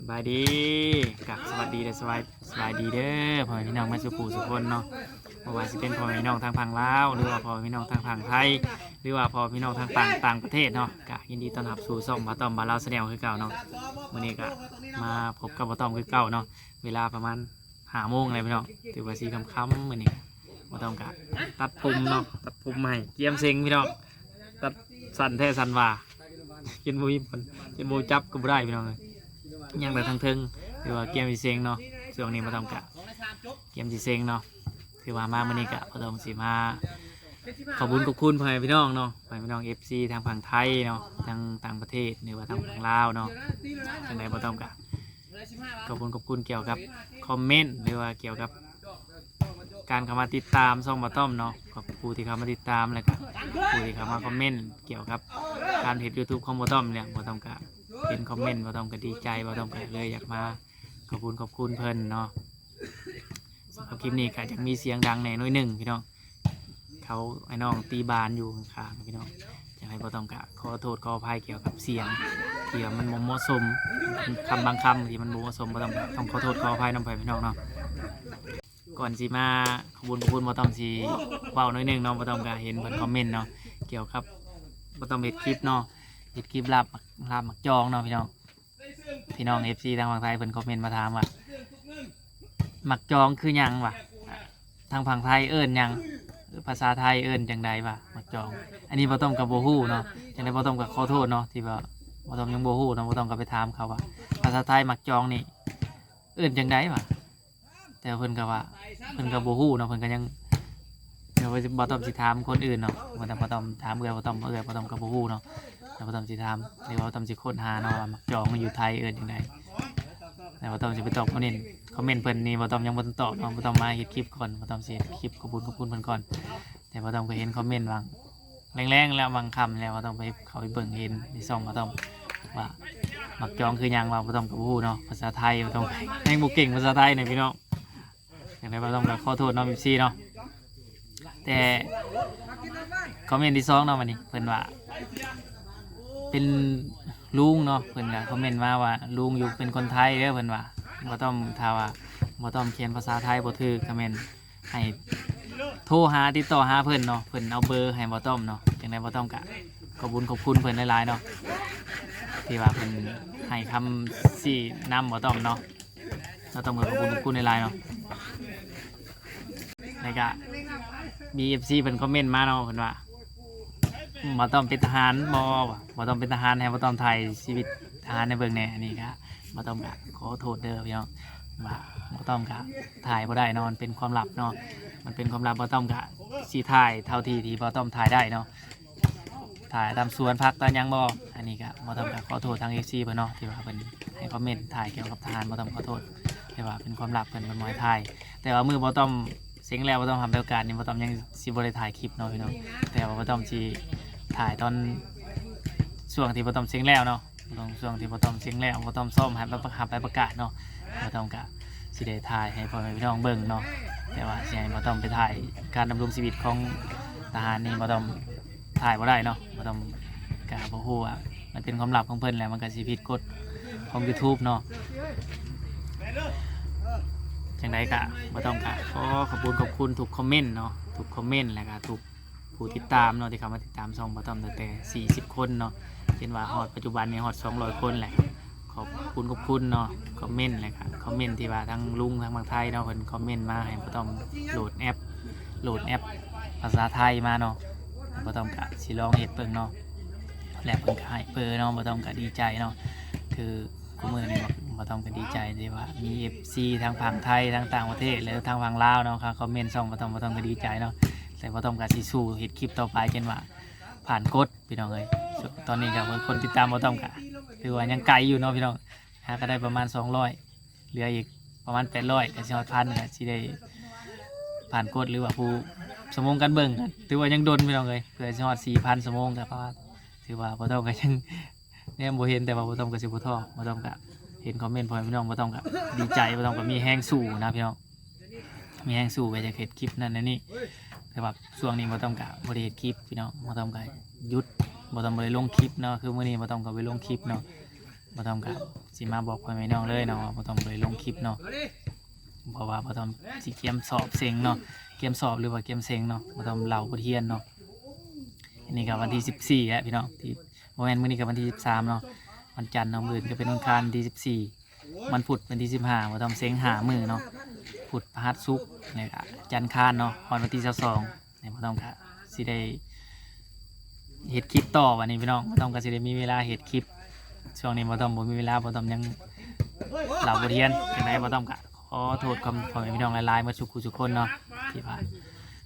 สบายดีกับสวัสดีเด้อสบายสบายดีเด้อพ่อแม่พี่น้องมาสุภูสุคนเนาะบ่ว่าสิเป็นพ่อแม่พี่น้องทางฝั่งลาวหรือว่าพ่อแม่พี่น้องทางฝั่งไทย หรือว่าพ่อพี่น้องทางต่างต่างประเทศเนาะก็ยินดีต้อนรับสู่ช่องบาตอมบาลาวแสดงคือเก่าเนาะวันนี้ก็มาพบกับบาตอมคือเก่าเนาะเวลาประมาณหาโมงเลยพี่น้องถือว่าสีคำคำๆมื้อนี้บาตอมก็ตัดผมเนาะตัดผมใหม่เกี่ยมเซ็งพี่น้องตัดสั้นแท้สั้นว่ากินบุยผลกินบุจับก็บ่ได้พี่น้องเลย ยังแต่ทางเทึงหรือว่าเกมสีเซงเนาะช่วงนี้มาทำกะเกมสีเซงเนาะคือว่ามามื่อนี้กะพอตองสีมาขอบคุญขอบคุณพ่อแม่พี่น้องเนาะพ่อแม่พี่น้องเอฟซีทางฝั่งไทยเนาะทางต่างประเทศหรือว่าทางฝั่งลาวเนาะทางไหนพอตองกะขอบคุณขอบคุณเกี่ยวกับคอมเมนต์หรือว่าเกี่ยวกับการเข้ามาติดตามช่องมาต้อมเนาะขอบคุณผู้ที่เข้ามาติดตามแล้วก็ผู้ที่เข้ามาคอมเมนต์เกี่ยวกับการเพจยูทูบของมาต้อมเนี่ยมาต้อมกะ เป็นคอมเมนต์บ่ต้องก็ดีใจบ่ต้องก็เลยอยากมาขอบคุณขอบคุณเพิ่นเนาะสำหรับคลิปนี้ก็จะมีเสียงดังแหน่น้อยหนึ่งพี่น้องเขาไอ้น้องตีบานอยู่ข้างๆพี่น้องจะให้บ่ต้องกะขอโทษขออภัยเกี่ยวกับเสียงเกี่ยวมันบ่เหมาะสมคำบางคำที่มันบ่เหมาะสมบ่ต้องกะต้องขอโทษขออภัยน้องไปพี่น้องเนาะก่อนสิมาขอบคุณขอบคุณบ่ต้องสิเว้าน้อยหนึงเนาะบ่ต้องกะเห็นเพิ่นคอมเมนต์เนาะเกี่ยวกับบ่ต้องเฮ็ดคลิปเนาะ เฮ็ดคลิปลาบลาบหมักจองเนาะพี่น้อง พี่น้องเอฟซีทางฝั่งไทยเพิ่นคอมเมนต์มาถามว่าหมักจองคือหยังวะทางฝั่งไทยเอิ้นหยังภาษาไทยเอิ้นจังใดวะหมักจอง อันนี้บ่ต้องกับโบฮู้เนาะจังไดบ่ต้องกับขอโทษเนาะที่ว่าบ่ต้องยังโบฮู้เนาะบ่ต้องกับไปถามเขาว่า ภาษาไทยหมักจองนี่เอิ้นจังใดวะแต่เพิ่นก็ว่าเพิ่นก็บ่ฮู้เนาะเพิ่นก็ยังเดี๋ยวบ่ต้องสิถามคนอื่นเนาะบ่ต้องบ่ต้องถามเอื้อบ่ต้องเอื้อบ่ต้องกับบ่ฮู้เนาะ แล้วพ่อตำสิทำหรือว่าพ่อตำสิค้นหาเนาะว่ามักจองมาอยู่ไทยเอินยังไงแล้วพ่อตำสิไปตอบคอมเมนต์คอมเมนต์เพิ่นนี่พ่อตำยังบ่ทันตอบเนาะพ่อตำมาเฮ็ดคลิปก่อนพ่อตำสิเฮ็ดคลิปขอบคุณขอบคุณเพิ่นก่อน แต่พ่อตำก็เห็นคอมเมนต์บางแรงๆแล้วบางคำแล้วพ่อตำไปเขาไปเบิ่งเห็นในซ่องพ่อตำว่ามักจองคือหยังว่าพ่อตำก็บ่ฮู้เนาะภาษาไทยพ่อตำยังบ่เก่งภาษาไทยเนี่ยพี่น้องอย่างไรพ่อตำก็ขอโทษเน้องพี่เนาะแต่คอมเมนต์ที่สองเนาะวันนี้เพิ่นว่า เป็นลุงเนาะเพิ่นก็คอมเมนต์มาว่าลุงอยู่เป็นคนไทยเด้อเพิ่นว่าบ่ต้องถ้าว่าบ่ต้องเขียนภาษาไทยบ่ถูกคอมเมนต์ให้โทรหาติดต่อหาเพิ่นเนาะเพิ่นเอาเบอร์ให้บ่ต้อมเนาะจังไดบ่ต้อมก็ขอบคุญขอบคุณเพิ่นหลายๆเนาะที่ว่าเพิ่นให้คำสี่นำบ่ต้อมเนาะเราต้องขอบคุณขอบคุณหลายๆเนาะแล้วก็ BFC เพิ่นคอมเมนต์มาเนาะเพิ่นว่า บ่ต้องเป็นทหารบ่ว่ะบ่ต้องเป็นทหารให้บ่ต้องถ่ายชีวิตทหารในเบิ่งแน่อันนี้ครับบ่ต้องกะขอโทษเด้อพี่น้องว่าบ่ต้องกะถ่ายบ่ได้นอนเป็นความลับเนาะมันเป็นความลับบ่ต้องกะสิถ่ายเท่าที่ที่บ่ต้องถ่ายได้เนาะถ่ายตามสวนพักตอนยังบ่อันนี้ก็บ่ต้องกะขอโทษทาง FC เพิ่นเนาะที่ว่าเพิ่นให้คอมเมนต์ถ่ายเกี่ยวกับทหารบ่ต้องขอโทษแต่ว่าเป็นความลับเพิ่นบ่น้อยถ่ายแต่ว่ามือบ่ต้องเสียงแล้วบ่ต้องทำโอกาสนี่บ่ต้องยังสิบ่ได้ถ่ายคลิปเนาะพี่น้องแต่ว่าบ่ต้องสิ ถ่ายตอนช่วงที่ปตอมเสียงแล้วเนาะตอนช่วงที่ปตอมเสียงแล้วปตอมซ่อมหันไปประคับไปประกาศเนาะปตอมกะสิได้ถ่ายให้พ่อแม่พี่น้องเบิ่งเนาะแต่ว่าสิให้ปตอมไปถ่ายการดำรงชีวิตของทหารนี่ปตอมถ่ายบ่ได้เนาะปตอมกะบ่ฮู้ว่ามันเป็นความลับของเพิ่นแหละมันก็สิผิดกฎของ YouTube เนาะจังไดกะบ่ต้องกะขอขอบคุณขอบคุณทุกคอมเมนต์เนาะทุกคอมเมนต์แล้วก็ทุก ผู้ติดตามเนาะที่เข้ามาติดตามช่องปะตอมตั้งแต่ 40 คนเนาะเช่นว่าฮอดปัจจุบันนี้ฮอด200 คนแหละขอบคุณขอบคุณเนาะคอมเมนต์เลยครับคอมเมนต์ที่ว่าทั้งลุงทั้งบางไทยเนาะเพิ่นคอมเมนต์มาให้ปะตอมโหลดแอปโหลดแอปภาษาไทยมาเนาะปะตอมกะสิลองเฮ็ดเบิ่งเนาะแล้วเพิ่นก็ให้เปิดเนาะปะต้อมกะดีใจเนาะคือกูมือนี่ปะต้อมก็ดีใจที่ว่ามี FC ทางฝั่งไทยทางต่างประเทศหรือทางฝั่งลาวเนาะครับคอมเมนต์ช่องปะต้อมปะต้อมก็ดีใจเนาะ แต่ว่าต้องการสิสู้เห็ดคลิปต่อไปจนว่า ผ่านกฎพี่น้องเลยตอนนี้กับคนติดตามบ่ต้องกะคือว่ายังไกลอยู่เนาะพี่น้องหาก็ได้ประมาณ 200 เหลืออีกประมาณ 800ก็สิฮอดพันก็สิได้ผ่านกฎหรือว่าผู้สมองกันเบิ่งกันถือว่ายังดนพี่น้องเลยเพื่อสิฮอด4,000สมองก็เพราะว่าถือว่าบ่ต้องก็ยังเนี่ยโบเห็นแต่ว่าบ่ต้องก็สิบ่ท้อบ่ต้องก็เห็นคอมเมนต์พ่อพี่น้องบ่ต้องก็ดีใจบ่ต้องก็มีแฮงสู้นะพี่น้องมีแฮงสู้ไปจะเฮ็ดคลิปนั่นนั่นนี่ แต่แบบช่วงนี้บ่ต้องกะบ่ได้เฮ็ดคลิปพี่น้องบ่ต้องกะหยุดบ่ต้องบ่ได้ลงคลิปเนาะคือมื้อนี้บ่ต้องกะไปลงคลิปเนาะบ่ต้องกับสิมาบอกพ่อแม่น้องเลยเนาะว่าบ่ต้องเลลงคลิปเนาะเพราะว่าบ่ต้องสิเกมสอบเซ็งเนาะเกมสอบหรือว่าเกมเซ็งเนาะบ่ต้องเล่าบ่เทียนเนาะอันนี้ก็วันที่14แล้วพี่น้องที่บ่แม่นมื้อนี้ก็วันที่13เนาะวันจันทร์เนาะมื้ออื่นก็เป็นวันอังคารที่14วันพุธเป็นที่15บ่ต้องเซ็งหามื้อเนาะ พุธพฤหัสศุกร์นี่ก็จันทร์คานเนาะวันที่22นี่บ่ต้องก็สิได้เห็ดคลิปต่อวันนี้พี่น้องบ่ต้องก็สิได้มีเวลาเห็ดคลิปช่วงนี้บ่ต้องบ่มีเวลาบ่ต้องยังเหล่าบ่เรียนจังไดบ่ต้องก็ขอโทษคำพ่อแม่พี่น้องหลายๆมาสุขุทุกคนเนาะที่ว่าน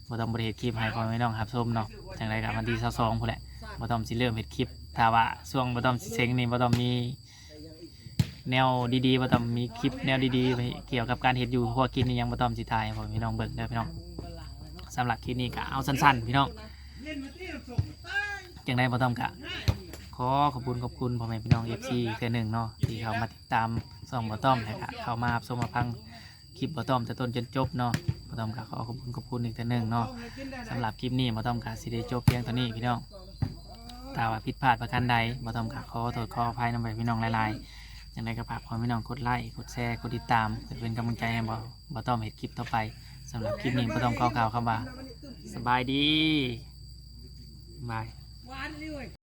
บ่ต้องบ่ได้เฮ็ดคลิปให้พ่อแม่พี่น้องรับชมเนาะจังไดก็วันที่22พุ่นแหละบ่ต้องสิเริ่มเฮ็ดคลิปถ้าว่าช่วงบ่ต้องสิเซ็งนี่บ่ต้องมี แนวดีๆบ่ต้องมีคลิปแนวดีๆไปเกี่ยวกับการเฮ็ดอยู่พวกินนี่ยังบ่ต้องสิถ่ายให้พ่อแม่พี่น้องเบิ่งเด้อพี่น้องสำหรับคลิปนี้ก็เอาสั้นๆ พี่น้องจังได้บ่ต้องกะขอขอบคุณขอบคุณพ่อแม่พี่น้องเอฟซีเทื่อหนึ่งเนาะที่เขามาติดตามส่องบ่ต้อมนะครับเข้ามารับชมมาพังคลิปบ่ต้อมแต่ต้นจนจบเนาะบ่ต้อมกะขอขอบคุณขอบคุณอีกเทื่อหนึ่งเนาะสำหรับคลิปนี้บ่ต้อมกะสิได้จบเพียงเท่านี้พี่น้องถ้าว่าผิดพลาดประการใดบ่ต้อมกะขอโทษขออภัยนำไปพี่น้องหลายๆ ยังไงก็ฝากพ่อแม่พี่น้องกดไลค์กดแชร์กดติดตามเพื่อเป็นกำลังใจให้บ่บ่ต้อมเห็นคลิปต่อไปสำหรับคลิปนี้บ่ต้อมขอกล่าวคำว่าสบายดีบาย